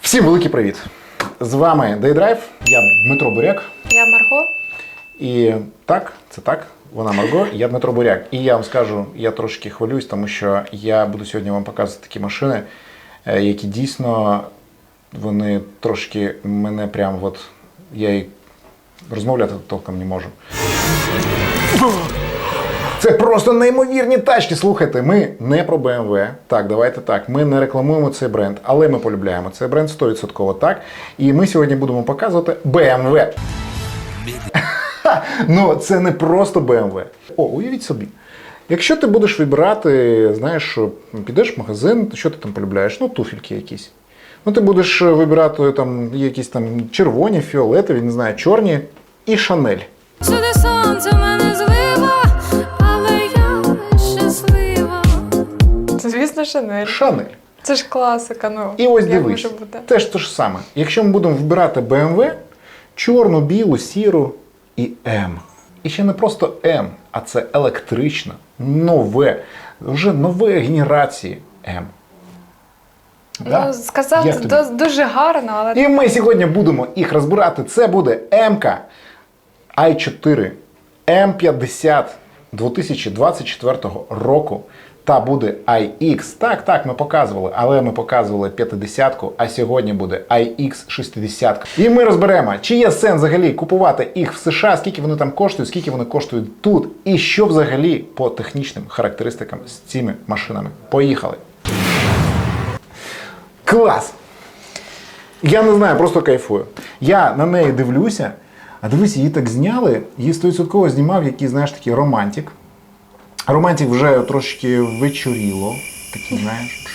Всім великий привіт! З вами Daydrive, я Дмитро Буряк. Я Марго. І так, це так, вона Марго, я Дмитро Буряк. І я вам скажу, я трошки хвилююсь, тому що я буду сьогодні вам показувати такі машини, е, які дійсно вони трошки мене прям от. Я й розмовляти толком не можу. Це просто неймовірні тачки. Слухайте, ми не про BMW. Так, давайте так. Ми не рекламуємо цей бренд, але ми полюбляємо цей бренд 100% так. І ми сьогодні будемо показувати BMW. Ну, це не просто BMW. О, уявіть собі. Якщо ти будеш вибирати, знаєш, що підеш в магазин, що ти там полюбляєш? Ну, туфельки якісь. Ну, ти будеш вибирати там якісь там червоні, фіолетові, не знаю, чорні і шанель. Сюди сонце мене Звісно, Шанель. Шанель. Це ж класика. Ну І ось як дивись, може бути? теж те ж саме. Якщо ми будемо вибирати BMW, чорну, білу, сіру і М. І ще не просто М, а це електрична, нове, вже нової генерації М. Да? Ну, сказав Як це тобі? до- дуже гарно, але І ми сьогодні будемо їх розбирати. Це буде МК i4 М50 2024 року. Та буде iX. Так, так, ми показували, але ми показували 50-ку, а сьогодні буде iX 60. І ми розберемо, чи є сенс взагалі купувати їх в США, скільки вони там коштують, скільки вони коштують тут, і що взагалі по технічним характеристикам з цими машинами. Поїхали! Клас! Я не знаю, просто кайфую. Я на неї дивлюся, а дивись, її так зняли. Її 100% знімав якийсь, знаєш, такий романтик. Романтик вже трошки вечоріло. Такий, знаєш,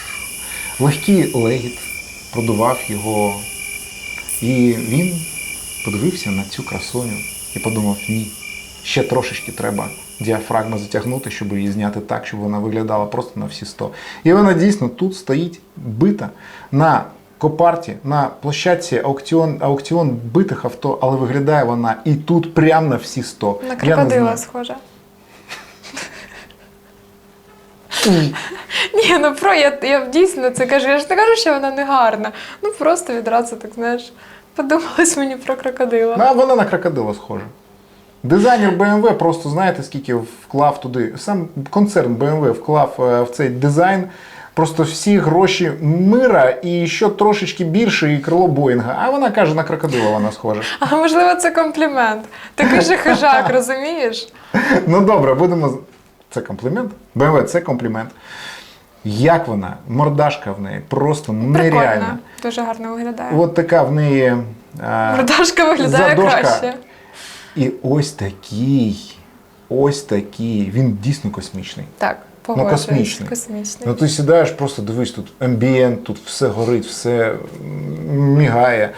легкий легіт продував його. І він подивився на цю красуню і подумав: ні, ще трошечки треба діафрагму затягнути, щоб її зняти так, щоб вона виглядала просто на всі 100. І вона дійсно тут стоїть бита на копарті, на площадці аукціон, аукціон битих авто, але виглядає вона і тут прямо на всі 100. на крокодила схожа. Ні, ну про я, я дійсно це кажу. Я ж не кажу, що вона не гарна. Ну просто відразу так, знаєш, подумалось мені про крокодила. Ну, а вона на крокодила схожа. Дизайнер BMW просто знаєте, скільки вклав туди. Сам концерн BMW вклав е, в цей дизайн просто всі гроші мира і що трошечки більше, і крило Боїнга. А вона каже, на крокодила вона схожа. А можливо, це комплімент. Такий же хижак, розумієш? Ну добре, будемо. Це комплімент? BMW це комплімент. Як вона? Мордашка в неї просто нереальна. Прикольно. Дуже гарно виглядає. От така в неї. е, Мордашка виглядає задошка. краще. І ось такий, ось такий. Він дійсно космічний. Так, погоджуюсь. космічний. Космічний. Ну ти сідаєш, просто дивись, тут амбієнт, тут все горить, все мігає,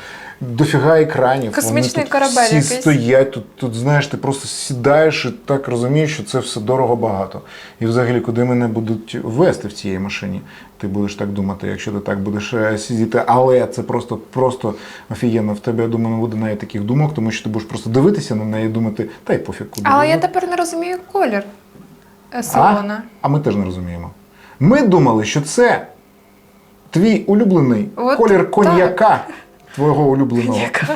дофіга екранів. Космічний вони тут корабель всі якийсь. стоять, тут, тут, знаєш, ти просто сідаєш і так розумієш, що це все дорого багато. І взагалі, куди мене будуть вести в цій машині, ти будеш так думати, якщо ти так будеш е, сидіти. Але це просто, просто офігенно. В тебе, я думаю, не буде навіть таких думок, тому що ти будеш просто дивитися на неї і думати, та й пофіг куди. Але я тепер не розумію колір е, а? а ми теж не розуміємо. Ми думали, що це твій улюблений От колір так. Твого улюбленого. Яка?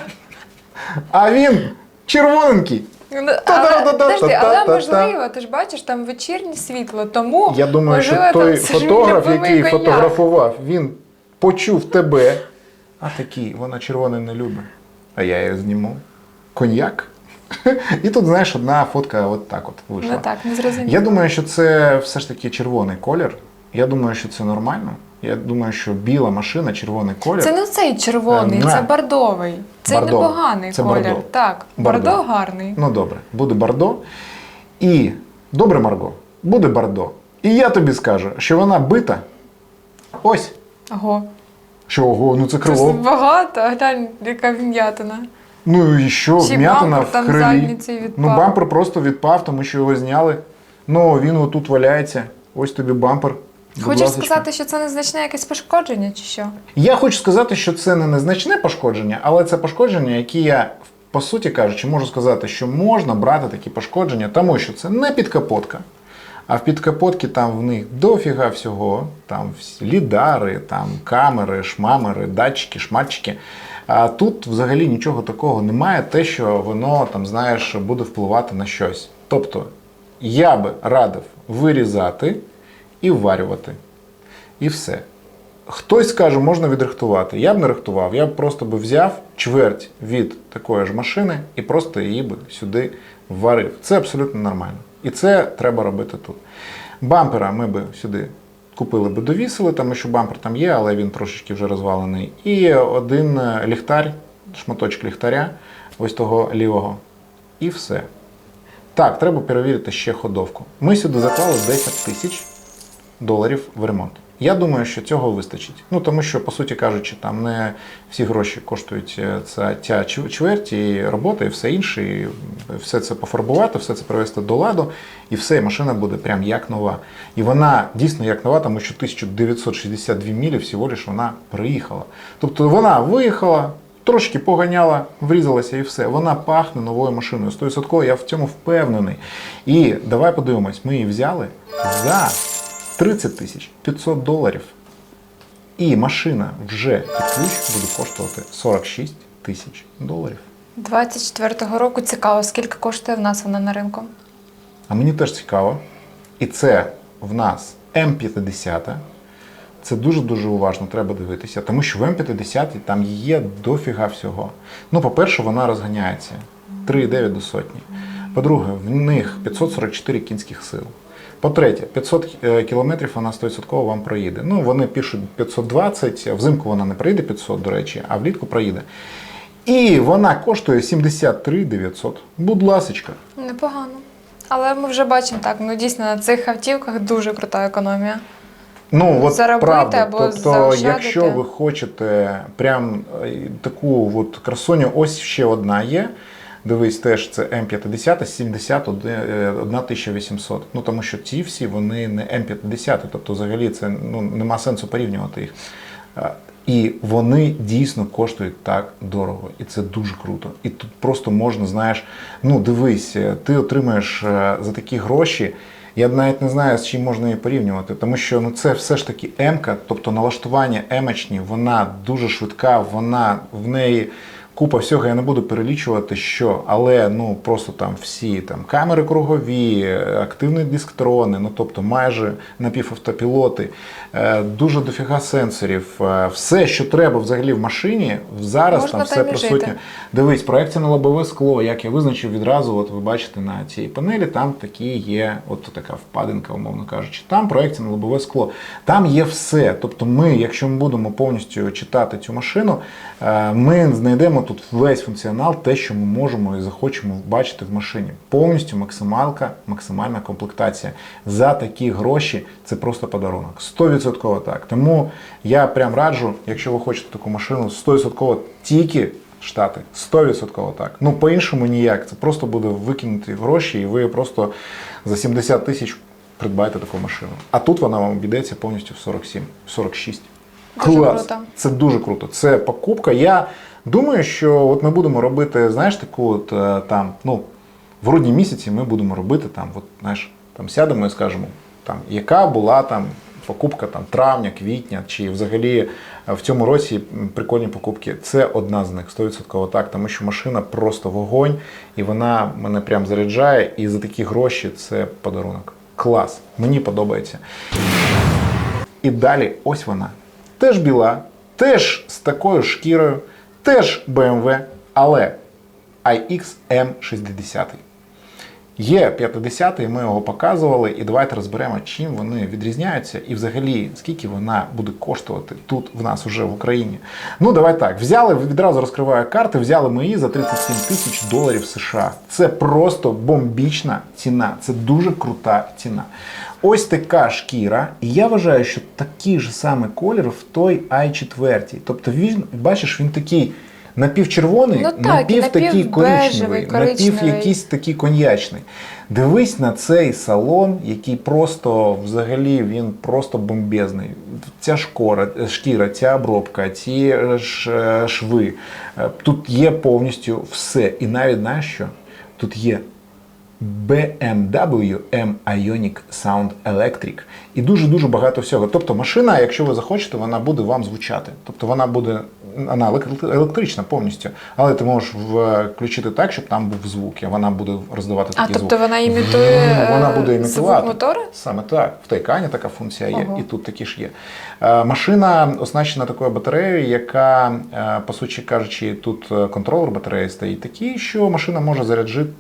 А він червоненький. Ну, Але, подожди, але можливо, ти ж бачиш там вечірнє світло, тому Я думаю, що можливо, той це ж фотограф, любимий який коньяк. фотографував, він почув тебе, а такий, вона червоний не любить. А я її зніму. Коньяк. І тут, знаєш, одна фотка от так от вийшла. Ну так, не зрозуміло. Я думаю, що це все ж таки червоний колір. Я думаю, що це нормально. Я думаю, що біла машина, червоний колір. Це не цей червоний, Е, це бордовий. Це Бордовий. непоганий Це колір. бордо. Так, Бордо. бордо гарний. Ну добре, буде Бардо. І добре, Марго, буде Бардо. І я тобі скажу, що вона бита. Ось. Ого. Що ого, ну це крило. багато, глянь, яка вм'ятина. Ну і що, вм'ятина в там крилі. Ну, бампер просто відпав, тому що його зняли. Ну, він отут валяється. Ось тобі бампер. Будь Хочеш ласочка. сказати, що це незначне якесь пошкодження, чи що? Я хочу сказати, що це не незначне пошкодження, але це пошкодження, які я, по суті кажучи, можу сказати, що можна брати такі пошкодження, тому що це не підкапотка, А в підкапотці там в них дофіга всього, там лідари, там камери, шмамери, датчики, шматчики. А тут взагалі нічого такого немає, те, що воно там, знаєш, буде впливати на щось. Тобто, я би радив вирізати і вварювати. І все. Хтось скаже, можна відрихтувати. Я б не рихтував, я б просто би взяв чверть від такої ж машини і просто її би сюди вварив. Це абсолютно нормально. І це треба робити тут. Бампера ми би сюди купили би довісили, тому що бампер там є, але він трошечки вже розвалений. І один е, ліхтар, шматочок ліхтаря, ось того лівого. І все. Так, треба перевірити ще ходовку. Ми сюди заклали 10 тисяч доларів в ремонт. Я думаю, що цього вистачить. Ну тому що, по суті кажучи, там не всі гроші коштують е, ця, ця чв- чверть і робота, і все інше. І все це пофарбувати, все це привести до ладу, і все, і машина буде прям як нова. І вона дійсно як нова, тому що 1962 мілі всього лиш вона приїхала. Тобто вона виїхала. Трошки поганяла, врізалася і все. Вона пахне новою машиною. 100% я в цьому впевнений. І давай подивимось, ми її взяли за 30 тисяч 500 доларів. І машина вже під ключ буде коштувати 46 тисяч доларів. 24-го року цікаво, скільки коштує в нас вона на ринку. А мені теж цікаво. І це в нас М50. Це дуже-дуже уважно треба дивитися, тому що в М50 там є дофіга всього. Ну, по-перше, вона розганяється 3,9 до сотні. По-друге, в них 544 кінських сил. По-третє, 500 е, кілометрів вона 100% вам проїде. Ну, вони пишуть 520, взимку вона не проїде 500, до речі, а влітку проїде. І вона коштує 73 900. Будь ласочка. Непогано. Але ми вже бачимо так, ну дійсно на цих автівках дуже крута економія. Ну, от Заробити правда. або тобто, заощадити. якщо ви хочете прям е, таку от красуню, ось ще одна є. Дивись, теж це М50 71 800. Ну тому що ці всі вони не М50, тобто взагалі це ну, нема сенсу порівнювати їх. І вони дійсно коштують так дорого, і це дуже круто. І тут просто можна, знаєш, ну дивись, е, ти отримаєш е, за такі гроші. Я навіть не знаю, з чим можна її порівнювати, тому що ну це все ж таки М-ка, тобто налаштування емочні, вона дуже швидка, вона в неї купа всього. Я не буду перелічувати, що, але ну просто там всі там камери кругові, активні дисктрони, ну тобто майже напівавтопілоти, е, дуже дофіга сенсорів, е, все, що треба взагалі в машині, зараз Можна там все присутнє. жити. Дивись, проекція на лобове скло, як я визначив відразу, от ви бачите на цій панелі, там такі є, от така впадинка, умовно кажучи. Там проекція на лобове скло. Там є все. Тобто, ми, якщо ми будемо повністю читати цю машину, е, ми знайдемо тут весь функціонал, те, що ми можемо і захочемо бачити в машині. Повністю максималка, максимальна комплектація. За такі гроші це просто подарунок. 100% так. Тому я прям раджу, якщо ви хочете таку машину, 100% тільки Штати 100% так. Ну по-іншому ніяк. Це просто буде викинути гроші, і ви просто за 70 тисяч придбаєте таку машину. А тут вона вам обійдеться повністю в 47, 46. Дуже Клас. круто. Це дуже круто. Це покупка. Я думаю, що от ми будемо робити, знаєш, таку от е, там, ну, в грудні місяці ми будемо робити там, от, знаєш, там сядемо і скажемо, там, яка була там покупка там, травня, квітня, чи взагалі е, в цьому році прикольні покупки. Це одна з них, 100% так, тому що машина просто вогонь, і вона мене прям заряджає, і за такі гроші це подарунок. Клас, мені подобається. І далі ось вона. Теж біла, теж з такою шкірою, теж BMW, але iX M60. Є 50-й, ми його показували, і давайте розберемо, чим вони відрізняються, і взагалі скільки вона буде коштувати тут в нас уже в Україні. Ну, давай так. Взяли, відразу розкриваю карти, взяли ми її за 37 тисяч доларів США. Це просто бомбічна ціна. Це дуже крута ціна. Ось така шкіра, і я вважаю, що такий же самий колір в той i4. Тобто він, бачиш, він такий напівчервоний, Ну так, напів такий коричневий, напів якийсь такий коньячний. Дивись на цей салон, який просто взагалі він просто бомбезний. Ця шкора, шкіра, ця обробка, ці шви. Тут є повністю все. І навіть знаєш що? Тут є BMW M Ioniq Sound Electric і дуже-дуже багато всього. Тобто машина, якщо ви захочете, вона буде вам звучати. Тобто вона буде вона електрична повністю, але ти можеш включити так, щоб там був звук, і вона буде роздавати А такий звук. тобто вона імітує Вона е, буде звук імітувати. мотора? Саме так. В Тайкані така функція є, Ого. і тут такі ж є. Е, Машина оснащена такою батареєю, яка, е, по суті кажучи, тут контролер батареї стоїть такий, що машина може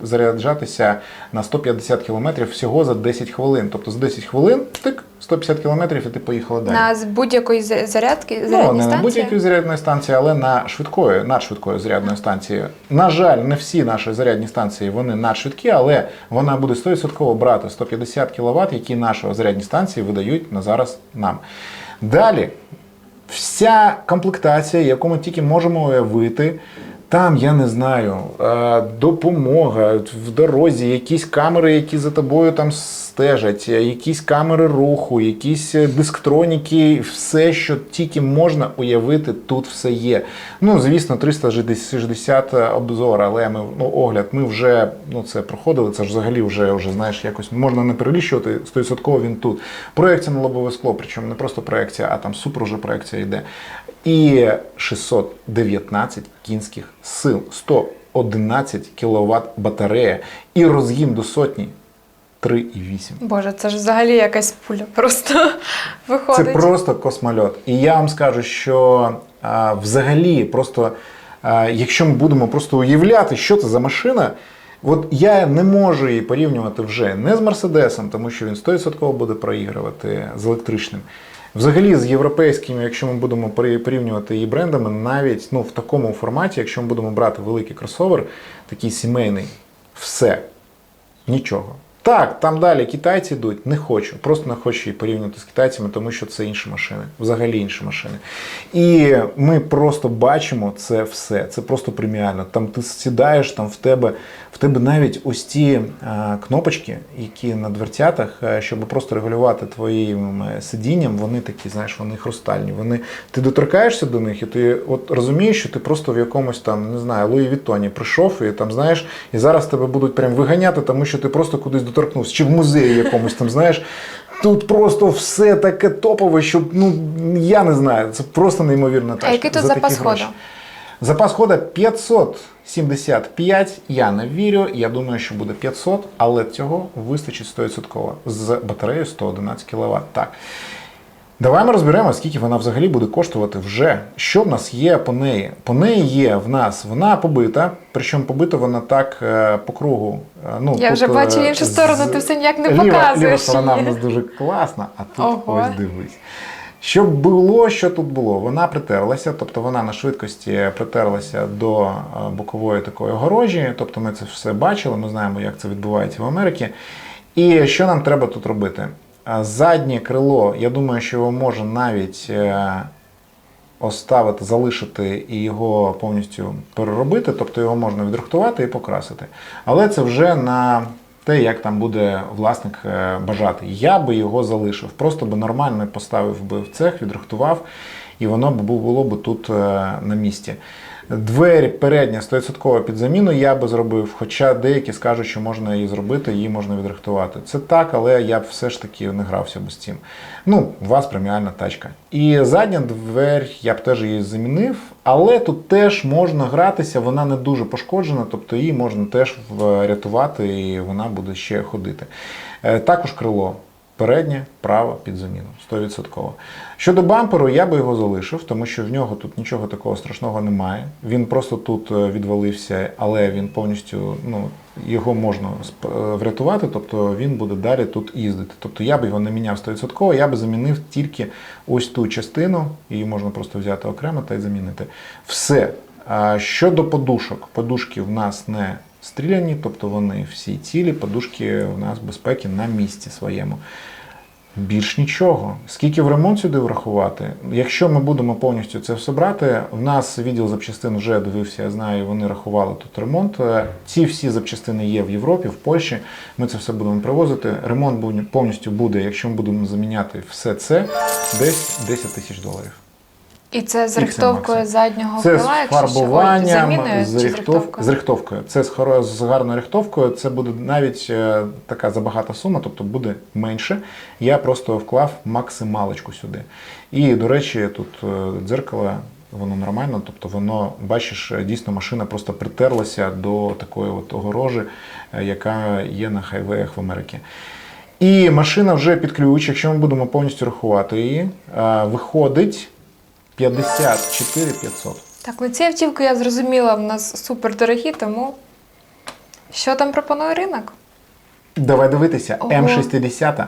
заряджатися на 150 км всього за 10 хвилин. Тобто за 10 хвилин тик, 150 км і ти поїхала далі. На з будь-якої за- зарядки, Ну, не на будь-якої зарядної станції, але на швидкої, надшвидкої зарядної станції. На жаль, не всі наші зарядні станції вони надшвидкі, але вона буде 100% брати 150 кВт, які наші зарядні станції видають на зараз нам. Далі, вся комплектація, яку ми тільки можемо уявити. Там, я не знаю, е, допомога в дорозі, якісь камери, які за тобою там стежать, е, якісь камери руху, якісь е, дисктроніки, все, що тільки можна уявити, тут все є. Ну, звісно, 360 обзор, але ми ну, огляд, ми вже ну, це проходили. Це ж взагалі вже, вже знаєш, якось можна не переліщувати 100% він тут. Проекція на лобове скло, причому не просто проекція, а там супер уже проекція йде. І 619 кінських сил, 111 кВт батарея і розгін до сотні 3,8. Боже, це ж взагалі якась пуля просто виходить. Це просто космольот. І я вам скажу, що а, взагалі, просто а, якщо ми будемо просто уявляти, що це за машина. От я не можу її порівнювати вже не з Мерседесом, тому що він 100% буде проігрувати з електричним. Взагалі з європейськими, якщо ми будемо порівнювати її брендами, навіть ну, в такому форматі, якщо ми будемо брати великий кросовер, такий сімейний, все, нічого. Так, там далі китайці йдуть, не хочу. Просто не хочу її порівнювати з китайцями, тому що це інші машини, взагалі інші машини. І ми просто бачимо це все. Це просто преміально. Там ти сідаєш, там в тебе, в тебе навіть ось ті е, кнопочки, які на дверцятах, е, щоб просто регулювати твоїм сидінням, вони такі, знаєш, вони хрустальні. Вони, ти доторкаєшся до них, і ти от розумієш, що ти просто в якомусь там, не знаю, Луї Віттоні прийшов, і там, знаєш, і зараз тебе будуть прям виганяти, тому що ти просто кудись доторкнувся, чи в музеї якомусь там, знаєш. Тут просто все таке топове, що ну я не знаю, це просто неймовірна тачка. А який тут за запас ходу? Запас хода 575. Я не вірю. Я думаю, що буде 500, але цього вистачить 100% з батареєю 111 кВт. Так. Давай ми розберемо, скільки вона взагалі буде коштувати вже. Що в нас є по неї? По неї є в нас, вона побита, причому побита вона так е, по кругу. Е, Ну, Я вже бачу е, іншу сторону, з- ти все ніяк не ліва, Ліва показуєш сторона в нас дуже класна, а тут Ого. ось дивись. Що було, що тут було? Вона притерлася, тобто вона на швидкості притерлася до бокової такої огорожі. Тобто ми це все бачили, ми знаємо, як це відбувається в Америці. І що нам треба тут робити? Заднє крило, я думаю, що його можна навіть е, оставити, залишити і його повністю переробити, тобто його можна відрихтувати і покрасити. Але це вже на те, як там буде власник е, бажати. Я би його залишив, просто би нормально поставив би в цех, відрихтував, і воно б було б тут е, на місці. Двері передня 100% під заміну я би зробив, хоча деякі скажуть, що можна її зробити, її можна відрихтувати. Це так, але я б все ж таки не грався б з цим. Ну, у вас преміальна тачка. І задня двері я б теж її замінив, але тут теж можна гратися, вона не дуже пошкоджена, тобто її можна теж врятувати і вона буде ще ходити. Е, Також крило. Переднє, право під заміну 100%. Щодо бамперу, я би його залишив, тому що в нього тут нічого такого страшного немає. Він просто тут е, відвалився, але він повністю ну, його можна е, врятувати, тобто він буде далі тут їздити. Тобто я би його не міняв 100%, я би замінив тільки ось ту частину, її можна просто взяти окремо та й замінити. Все. Щодо подушок, подушки в нас не стріляні, тобто вони всі цілі, подушки у нас безпеки на місці своєму. Більш нічого. Скільки в ремонт сюди врахувати? Якщо ми будемо повністю це все брати, в нас відділ запчастин вже дивився, я знаю, вони рахували тут ремонт. Е, Ці всі запчастини є в Європі, в Польщі. Ми це все будемо привозити. Ремонт повністю буде, якщо ми будемо заміняти все це, десь 10 тисяч доларів. І це з рихтовкою заднього Це з крила, якщо що? Ой, фарбуванням, заміною з, рихтов... рихтовкою? з рихтовкою. Це з, з гарною рихтовкою. Це буде навіть е, така забагата сума, тобто буде менше. Я просто вклав максималочку сюди. І, до речі, тут е, дзеркало. Воно нормально, тобто воно, бачиш, е, дійсно машина просто притерлася до такої от огорожі, е, яка є на хайвеях в Америці. І машина вже під ключ, якщо ми будемо повністю рахувати її, е, виходить 54 500. Так, ну ці автівки я зрозуміла, в нас супер дорогі, тому що там пропонує ринок? Давай дивитися. Ого. М60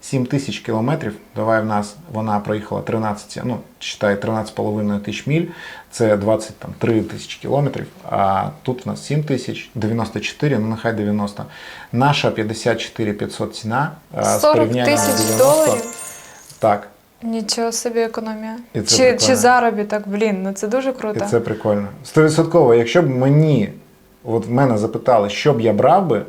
7 тисяч кілометрів. Давай в нас вона проїхала 13, ну, читай 13,5 тисяч міль. Це 23 тисячі кілометрів. А тут в нас 7 тисяч, 94, ну нехай 90. Наша 54 500 ціна. а, з 40 порівнянням тисяч 90. доларів. Так. Нічого собі економія. І це Чи, прикольно. чи заробіток, блін, ну це дуже круто. І це прикольно. Стовідсотково, якщо б мені, от в мене запитали, що б я брав би,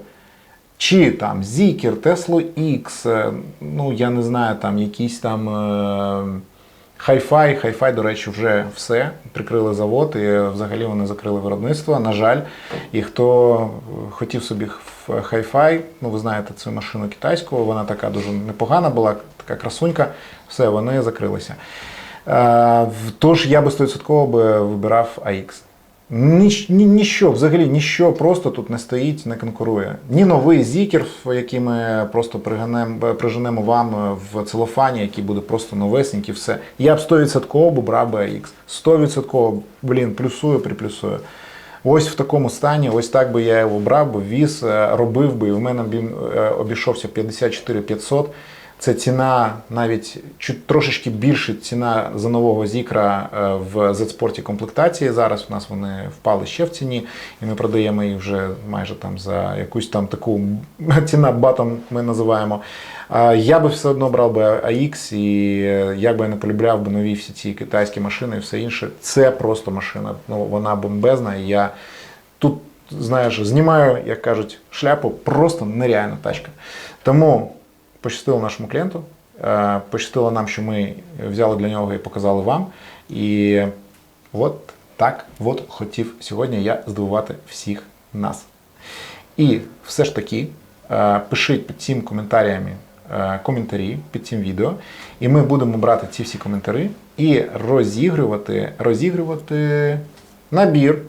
чи там Зікер, Тесло X, е, ну я не знаю, там якісь там е, Hi-Fi, хай-фай, до речі, вже все. Прикрили завод і взагалі вони закрили виробництво. На жаль, і хто е, хотів собі Hi-Fi, ну ви знаєте цю машину китайську, вона така дуже непогана була, така красунька. Все, вони закрилися. Е, Тож я би 100% би вибирав AX. Ніч, ні, ніщо, взагалі ніщо просто тут не стоїть, не конкурує. Ні новий зікер, який ми просто приганем- приженемо вам в целофані, який буде просто новесенький, все. Я б 100% б брав AX. 100% блін, плюсую, приплюсую. Ось в такому стані, ось так би я його брав, би віз, е, робив би, і в мене він е, обійшовся 54 500. Це ціна навіть чуть трошечки більше ціна за нового зікра е, в Z-спорті комплектації. Зараз у нас вони впали ще в ціні, і ми продаємо їх вже майже там за якусь там таку ціна батом ми називаємо. Я би все одно брав би AX, і е, як би я не полюбляв би нові всі ці китайські машини і все інше. Це просто машина. Ну вона бомбезна. І я тут, знаєш, знімаю, як кажуть, шляпу, просто нереальна тачка. Тому пощастило нашому клієнту, е, пощастило нам, що ми взяли для нього і показали вам. І от так от хотів сьогодні я здивувати всіх нас. І все ж таки е, пишіть під цим коментарями е, коментарі під цим відео, і ми будемо брати ці всі коментарі і розігрувати, розігрувати набір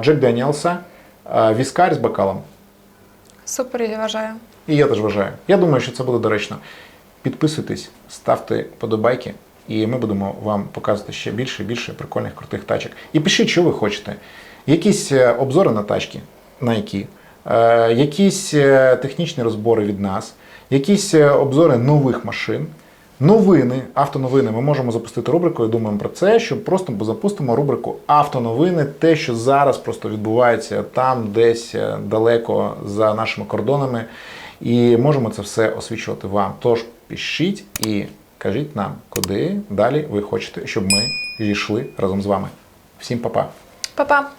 Джек Даніелса е, віскар з бокалом. Супер, я вважаю. І я теж вважаю. Я думаю, що це буде доречно. Підписуйтесь, ставте подобайки, і ми будемо вам показувати ще більше і більше прикольних крутих тачок. І пишіть, що ви хочете. Якісь е, обзори на тачки, на які, е, якісь е, технічні розбори від нас, якісь е, обзори нових машин. Новини, автоновини. Ми можемо запустити рубрику і думаємо про це, що просто запустимо рубрику автоновини, те, що зараз просто відбувається там, десь далеко за нашими кордонами. І можемо це все освічувати вам. Тож пишіть і кажіть нам, куди далі ви хочете, щоб ми йшли разом з вами. Всім па-па! Па-па!